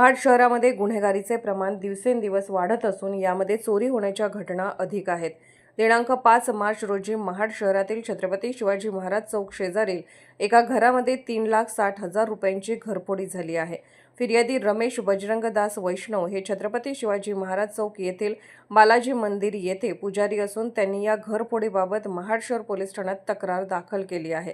महाड शहरामध्ये गुन्हेगारीचे प्रमाण दिवसेंदिवस वाढत असून यामध्ये चोरी होण्याच्या घटना अधिक आहेत. दिनांक पाच मार्च रोजी महाड शहरातील छत्रपती शिवाजी महाराज चौक शेजारील एका घरामध्ये तीन लाख साठ हजार रुपयांची घरफोडी झाली आहे. फिर्यादी रमेश बजरंगदास वैष्णव हे छत्रपती शिवाजी महाराज चौक येथील बालाजी मंदिर येथे पुजारी असून त्यांनी या घरफोडीबाबत महाड शहर पोलीस ठाण्यात तक्रार दाखल केली आहे.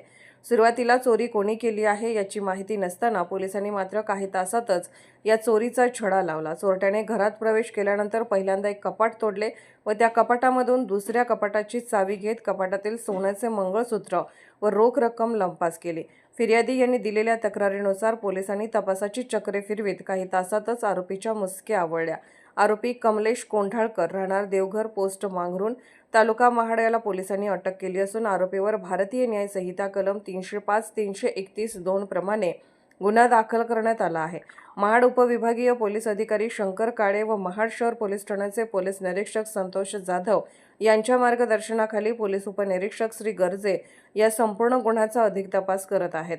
सुरुवातीला चोरी कोणी केली आहे याची माहिती नसताना पोलिसांनी मात्र काही तासातच या चोरीचा छडा लावला. चोरट्याने घरात प्रवेश केल्यानंतर पहिल्यांदा एक कपाट तोडले व त्या कपाटामधून दुसऱ्या कपाटाची चावी घेत कपाटातील सोन्याचे मंगळसूत्र व रोख रक्कम लंपास केली. फिर्यादी यांनी दिलेल्या तक्रारीनुसार पोलिसांनी तपासाची चक्रे फिरवीत. काही तासातच आरोपीच्या मुसक्या आवळल्या. आरोपी कमलेश कोंढाळकर राहणार देवघर पोस्ट मांगरून तालुका महाडयाला पोलिसांनी अटक केली असून आरोपीवर भारतीय न्याय संहिता कलम तीनशे पाच तीनशे एकतीस दोन प्रमाणे गुन्हा दाखल करण्यात आला आहे. महाड उपविभागीय पोलीस अधिकारी शंकर काळे व महाड शहर पोलीस ठाण्याचे पोलीस निरीक्षक संतोष जाधव यांच्या मार्गदर्शनाखाली पोलीस उपनिरीक्षक श्री गर्जे या संपूर्ण गुन्ह्याचा अधिक तपास करत आहेत.